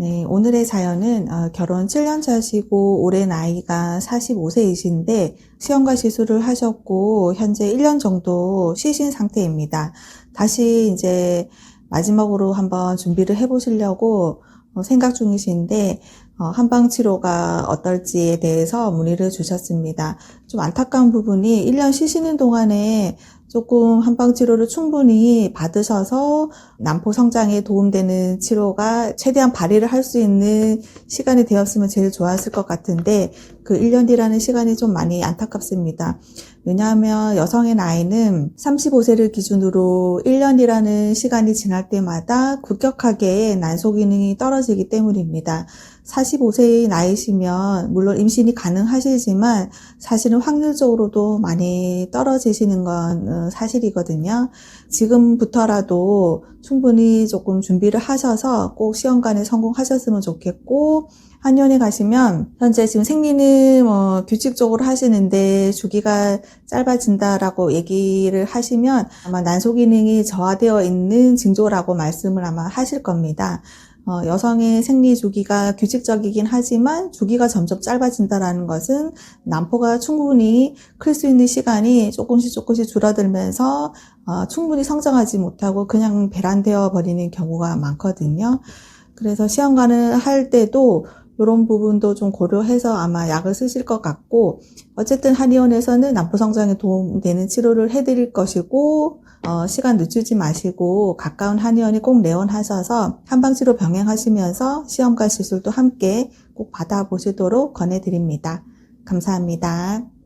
네, 오늘의 사연은 어, 결혼 7년 차시고 올해 나이가 45세이신데 시험과 시술을 하셨고 현재 1년 정도 쉬신 상태입니다. 다시 이제 마지막으로 한번 준비를 해보시려고 어, 생각 중이신데 어, 한방 치료가 어떨지에 대해서 문의를 주셨습니다. 좀 안타까운 부분이 1년 쉬시는 동안에 조금 한방 치료를 충분히 받으셔서 난포 성장에 도움되는 치료가 최대한 발휘를 할 수 있는 시간이 되었으면 제일 좋았을 것 같은데 그 1년 뒤라는 시간이 좀 많이 안타깝습니다. 왜냐하면 여성의 나이는 35세를 기준으로 1년이라는 시간이 지날 때마다 급격하게 난소 기능이 떨어지기 때문입니다. 45세의 나이시면 물론 임신이 가능하시지만 사실은 확률적으로도 많이 떨어지시는 건 어, 사실이거든요. 지금부터라도 충분히 조금 준비를 하셔서 꼭 시험관에 성공하셨으면 좋겠고 한의원에 가시면 현재 지금 생리는 뭐 규칙적으로 하시는데 주기가 짧아진다라고 얘기를 하시면 아마 난소 기능이 저하되어 있는 징조라고 말씀을 아마 하실 겁니다. 어, 여성의 생리 주기가 규칙적이긴 하지만 주기가 점점 짧아진다라는 것은 난포가 충분히 클 수 있는 시간이 조금씩 조금씩 줄어들면서 어, 충분히 성장하지 못하고 그냥 배란되어 버리는 경우가 많거든요. 그래서 시험관을 할 때도 이런 부분도 좀 고려해서 아마 약을 쓰실 것 같고 어쨌든 한의원에서는 난포 성장에 도움되는 치료를 해드릴 것이고 어, 시간 늦추지 마시고 가까운 한의원에 꼭 내원하셔서 한방치료 병행하시면서 시험과 시술도 함께 꼭 받아보시도록 권해드립니다. 감사합니다.